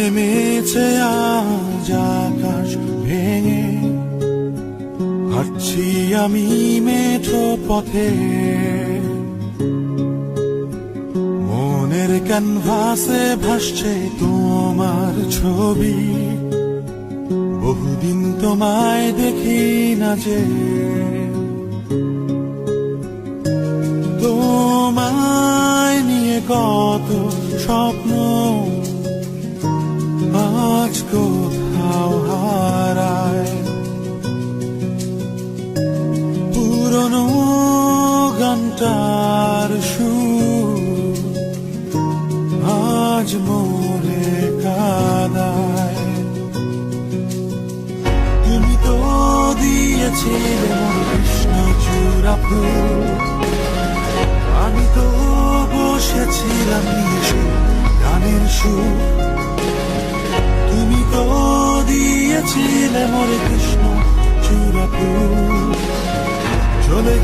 নেমেছে আজ আকাশ ভেঙে। হাঁটছি আমি মেঠো পথে। মনের ক্যানভাসে ভাসছে তোমার ছবি। বহুদিন তোমায় দেখি না যে। তোমায় নিয়ে কত স্বপ্ন আজ কোথাও হারায়। পুরনো গানটার সুর আজ মোরে কাদায়। তুমি তো দিয়েছিলে কৃষ্ণ চূড়া ফুল আমি তো বসেছিলাম গানের সুর। দিয়েছিলে মোরে কৃষ্ণ চূড়া চলে